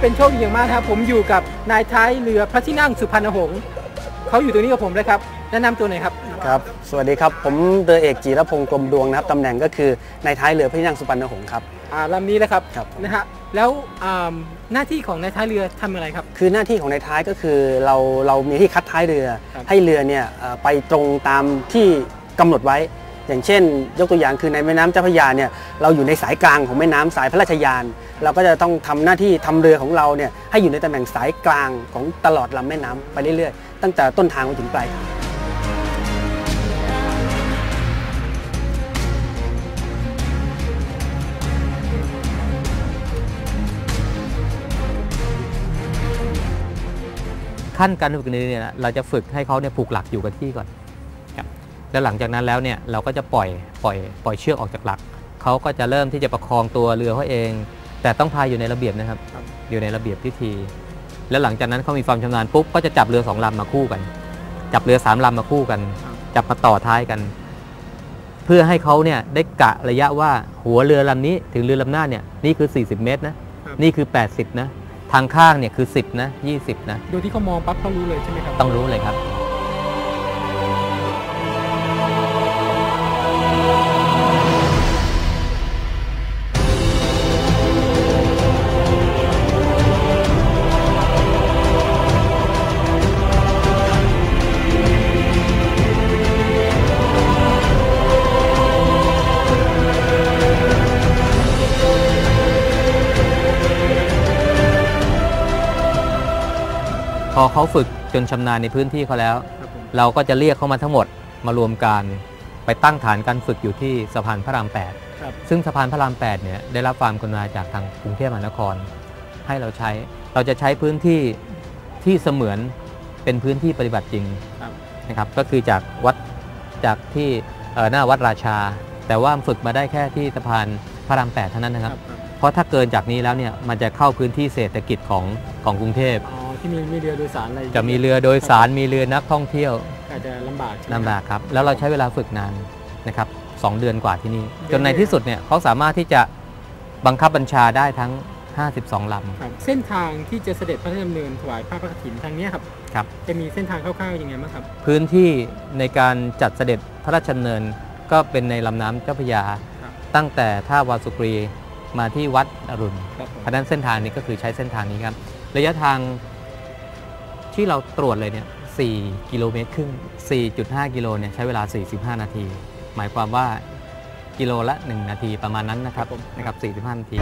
เป็นโชคดีอย่างมากนะครับ ผมอยู่กับนายท้ายเรือพระที่นั่งสุพรรณหงษ์เขาอยู่ตรงนี้กับผมเลยครับแนะนำตัวหน่อยครับ ครับ สวัสดีครับ ผมเรือเอกจีรพงศ์กลมดวงนะครับตำแหน่งก็คือนายท้ายเรือพระที่นั่งสุพรรณหงษ์ครับ อ่าลำนี้แหละครับครับผมนะฮะแล้วอ่าหน้าที่ของนายท้ายเรือทำอะไรครับ คือหน้าที่ของนายท้ายก็คือเราเรามีที่คัดท้ายเรือ ครับให้เรือเนี่ยเอ่อไปตรงตามที่กำหนดไว้ อย่างเช่น ยกตัวอย่างคือในแม่น้ำเจ้าพระยาเนี่ยเราอยู่ในสายกลางของแม่น้ำสายพระราชยาน เราก็จะต้องทำหน้าที่ทำเรือของเราเนี่ยให้อยู่ในตำแหน่งสายกลางของตลอดลำแม่น้ำไปเรื่อยๆ ตั้งแต่ต้นทางไปถึงปลายทางขั้นการฝึกนี้เนี่ยเราจะฝึกให้เขาเนี่ยผูกหลักอยู่กับที่ก่อน แล้วหลังจากนั้นแล้วเนี่ยเราก็จะปล่อยปล่อยปล่อยเชือกออกจากหลักเขาก็จะเริ่มที่จะประคองตัวเรือเขาเอง แต่ต้องพายอยู่ในระเบียบนะครับครับอยู่ในระเบียบพิธี แล้วหลังจากนั้นเขามีความชำนาญปุ๊บก็จะจับเรือสองลำมาคู่กัน จับเรือสามลำมาคู่กัน จับมาต่อท้ายกัน เพื่อให้เขาเนี่ยได้กะระยะว่าหัวเรือลำนี้ถึงเรือลำหน้าเนี่ยนี่คือ 40 เมตรนะครับนี่คือ 80 นะ ทางข้างเนี่ยคือ 10 นะ 20 นะโดยที่เขามองปั๊บเขารู้เลยใช่ไหมครับ ต้องรู้เลยครับ อเขาฝึกจนชำนาญในพื้นที่เขาแล้วครับผมเราก็จะเรียกเขามาทั้งหมดมารวมกันไปตั้งฐานการฝึกอยู่ที่สะพานพระรามครับ8ซึ่งสะพานพระราม 8 เนี่ยได้รับความกรุณาจากทางกรุงเทพมหานคร ให้เราใช้ เราจะใช้พื้นที่ที่เสมือนเป็นพื้นที่ปฏิบัติจริงครับนะครับ ก็คือจากวัดจากที่เอ่อหน้าวัดราชา แต่ว่าฝึกมาได้แค่ที่สะพานพระราม 8 เท่านั้นนะคครัรับบครับ เพราะถ้าเกินจากนี้แล้วเนี่ยมันจะเข้าพื้นที่เศรษฐกิจของของกรุงเทพอ๋อ ที่มีมีเรือโดยสารอะไรจะมีเรือโดยสารมีเรือนักท่องเที่ยวอาจจะลำบากใช่ไหมลำบากครับ แล้วเราใช้เวลาฝึกนานนะครับสองเดือนกว่าที่นี่ จนในที่สุดเนี่ยเขาสามารถที่จะบังคับบัญชาได้ทั้ง 52ลครับเส้นทางที่จะเสด็จพระราชดำเนินถวายผ้าพระกฐินทางเนี้ยครับำครับ จะมีเส้นทางคร่าวๆยังไงบ้างครับ พื้นที่ในการจัดเสด็จพระราชดำเนินก็เป็นในลำน้ำเจ้าพระยาครับตั้งแต่ท่าวาสุกรีมาที่วัดอรุณครับผมเพราะฉะนั้นเส้นทางนี้ก็คือใช้เส้นทางนี้ครับ ระยะทาง ที่เราตรวจเลยเนี่ย4กิโลเมตรครึ่ง 4.5 กิโลเนี่ยใช้เวลา 45 นาที หมายความว่ากิโลละ 1 นาทีประมาณนั้นนะครับนะครับ 45 นาที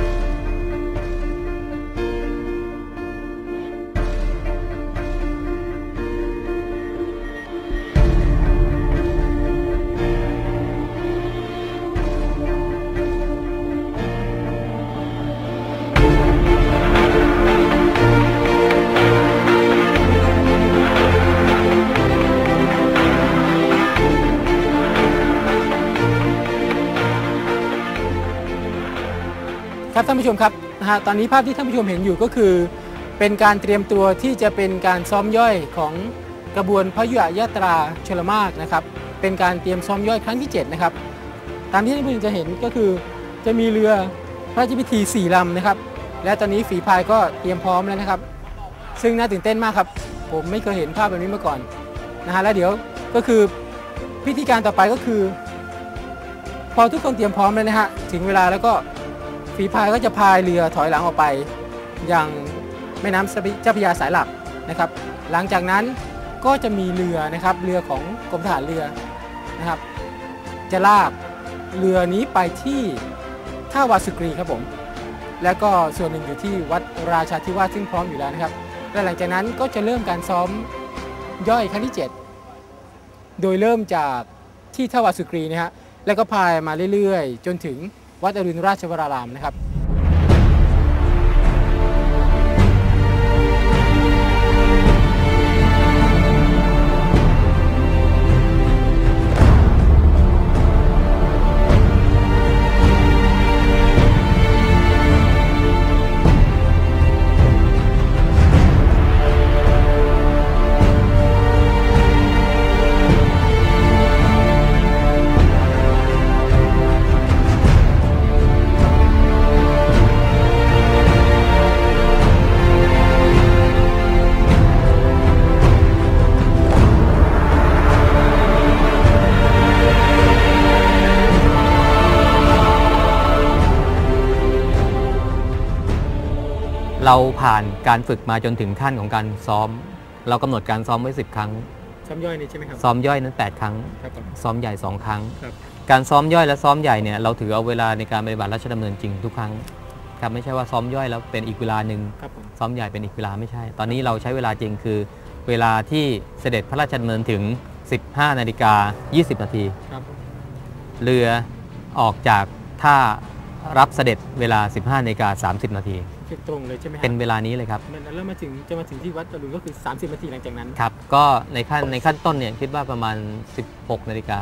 านผู้ชมครับนะฮะตอนนี้ภาพที่ท่านผู้ชมเห็นอยู่ก็คือ เป็นการเตรียมตัวที่จะเป็นการซ้อมย่อยของกระบวนพระยุหยาตราชลมารนะครับ เป็นการเตรียมซ้อมย่อยครั้งที่ 7 นะครับ ตามที่ท่านผู้ชมจะเห็นก็คือจะมีเรือพระราชพิธี4ลำนะครับ และตอนนี้ฝีพายก็เตรียมพร้อมแล้วนะครับ ซึ่งน่าตื่นเต้นมากครับ ผมไม่เคยเห็นภาพแบบนี้มาก่อนนะฮะแล้วเดี๋ยวก็คือพิธีการต่อไปก็คือ พอทุกคนเตรียมพร้อมแล้วนะฮะถึงเวลาแล้วก็ ฝีพายก็จะพายเรือถอยหลังออกไปอย่างแม่น้ำเจ้าพระยาสายหลักนะครับ หลังจากนั้นก็จะมีเรือนะครับเรือของกรมทหารเรือนะครับ จะลากเรือนี้ไปที่ท่าวาสุกรีครับผม แล้วก็ส่วนหนึ่งอยู่ที่วัดราชาธิวาสซึ่งพร้อมอยู่แล้วนะครับ และหลังจากนั้นก็จะเริ่มการซ้อมย่อยครั้งที่ 7 โดยเริ่มจากที่ท่าวาสุกรีนะฮะแล้วก็พายมาเรื่อยๆ จนถึง วัดอรุณราชวรารามนะครับ「 เราผ่านการฝึกมาจนถึงขั้นของการซ้อม เรากำหนดการซ้อมไว้ 10 ครั้ง ซ้ำย่อยนี่ใช่ไหมครับซ้อมย่อยนั้น 8 ครั้ง ครับผม ซ้อมใหญ่ 2 ครั้ง ครับ การซ้อมย่อยและซ้อมใหญ่เนี่ยเราถือเอาเวลาในการปฏิบัติราชดำเนินจริงทุกครั้งครับไม่ใช่ว่าซ้อมย่อยแล้วเป็นอีกเวลาหนึ่งครับผม ซ้อมใหญ่เป็นอีกเวลาไม่ใช่ ตอนนี้เราใช้เวลาจริงคือ เวลาที่เสด็จพระราชดำเนินถึง 15นาฬิกา20นาที ครับผมเรือออกจากท่ารับเสด็จเวลา 15นาฬิกา30 นาทีเป็น ตรงเลยใช่ไหมครับเป็นเวลานี้เลยครับแล้วมาถึงจะมาถึงที่วัดตะลุงก็คือ 30นาทีหลังจากนั้นครับก็ในขั้นในขั้นต้นเนี่ยคิดว่าประมาณ 16นาฬิกา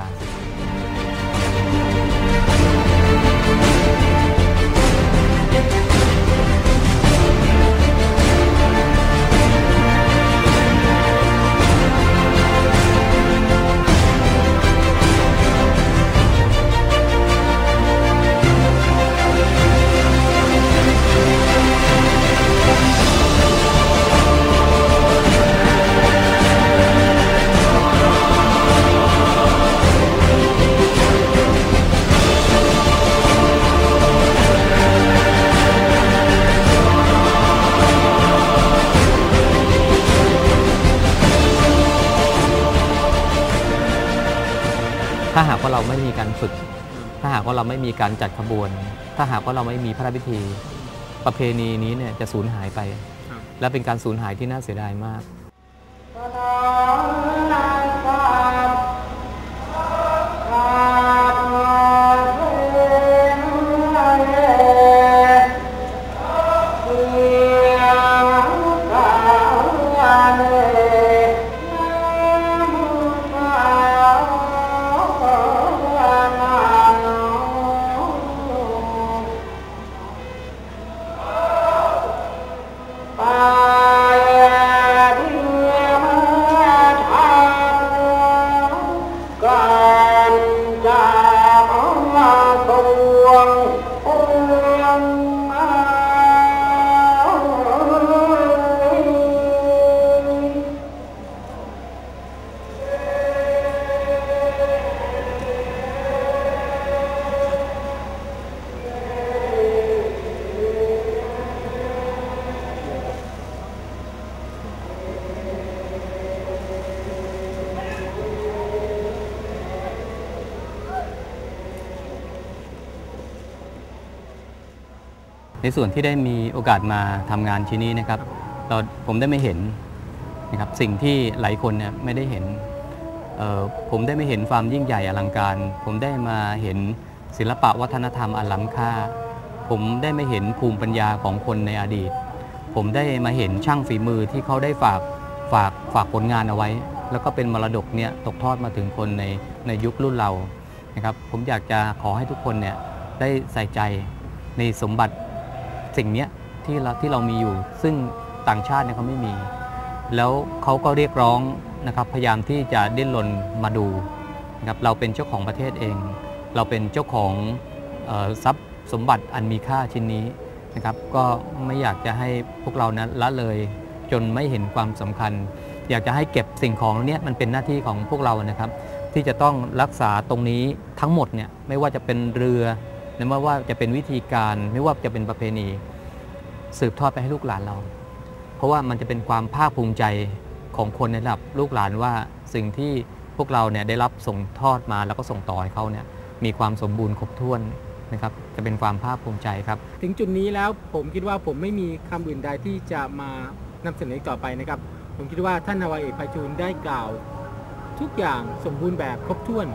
ถ้าหากว่าเราไม่มีการฝึก ถ้าหากว่าเราไม่มีการจัดขบวน ถ้าหากว่าเราไม่มีพระราชพิธี ประเพณีนี้เนี่ยจะสูญหายไปครับและเป็นการสูญหายที่น่าเสียดายมากการ ในส่วนที่ได้มีโอกาสมาทำงานชิ้นนี้นะครับเราผมได้ไม่เห็นนะครับสิ่งที่หลายคนเนี่ยไม่ได้เห็น ผมได้ไม่เห็นความยิ่งใหญ่อลังการ ผมได้มาเห็นศิลปะวัฒนธรรมอันล้ำค่า ผมได้มาเห็นภูมิปัญญาของคนในอดีต ผมได้มาเห็นช่างฝีมือที่เขาได้ฝากฝากฝากผลงานเอาไว้ แล้วก็เป็นมรดกเนี่ยตกทอดมาถึงคนในในยุครุ่นเรานะครับผมอยากจะขอให้ทุกคนเนี่ยได้ใส่ใจในสมบัติ สิ่งเนี้ยที่เราที่เรามีอยู่ ซึ่งต่างชาติเนี่ยเขาไม่มี แล้วเขาก็เรียกร้องนะครับพยายามที่จะดิ้นรนมาดูนะครับเราเป็นเจ้าของประเทศเอง เราเป็นเจ้าของออทรัพย์สมบัติอันมีค่าชิ้นนี้นะครับก็ไม่อยากจะให้พวกเรานั้นละเลยจนไม่เห็นความสำคัญ อยากจะให้เก็บสิ่งของเนี้มันเป็นหน้าที่ของพวกเรานะครับ ที่จะต้องรักษาตรงนี้ทั้งหมดเนี่ยไม่ว่าจะเป็นเรือ ไม่ว่าจะเป็นวิธีการไม่ว่าจะเป็นประเพณี สืบทอดไปให้ลูกหลานเรา เพราะว่ามันจะเป็นความภาคภูมิใจของคนในระดับลูกหลานว่าสิ่งที่พวกเราเนี่ยได้รับส่งทอดมาแล้วก็ส่งต่อให้เขาเนี่ยมีความสมบูรณ์ครบถ้วนนะครับจะเป็นความภาคภูมิใจครับ ถึงจุดนี้แล้วผมคิดว่าผมไม่มีคำอื่นใดที่จะมานำเสนออีกต่อไปนะครับ ผมคิดว่าท่านนาวาเอกพฑูรย์ได้กล่าว ทุกอย่างสมบูรณ์แบบครบถ้วน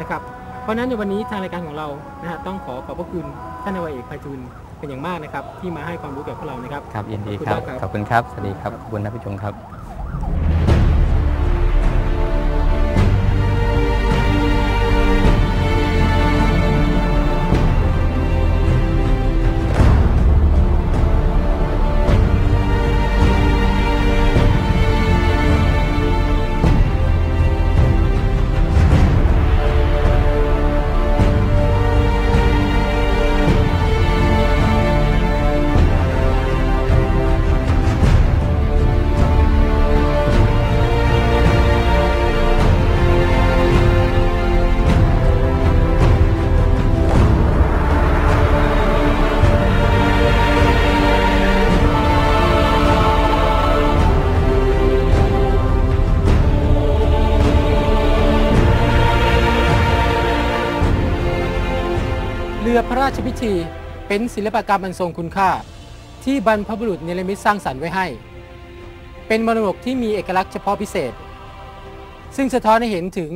นะครับ ราะฉะนั้นในวันนี้ทางรายการของเรานะฮะต้องขอขอบพระคุณท่านนาวาเอกไพฑูรย์เป็นอย่างมากนะครับ ที่มาให้ความรู้แก่พวกเรานะครับ ครับยินดีขอบคุณครับมากครับ ขอบคุณครับ สวัสดีครับ ขอบคุณท่านผู้ชมครับ เป็นศิลปกรรมอันทรงคุณค่า ที่บรรพบุรุษเนรมิตสร้างสรรค์ไว้ให้ เป็นมรดกที่มีเอกลักษณ์เฉพาะพิเศษ ซึ่งสะท้อนให้เห็นถึง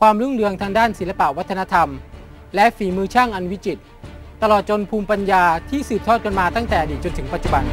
ความรุ่งเรืองทางด้านศิลปวัฒนธรรม และฝีมือช่างอันวิจิตรตลอดจนภูมิปัญญาที่สืบทอดกันมาตั้งแต่อดีตจนถึงปัจจุบัน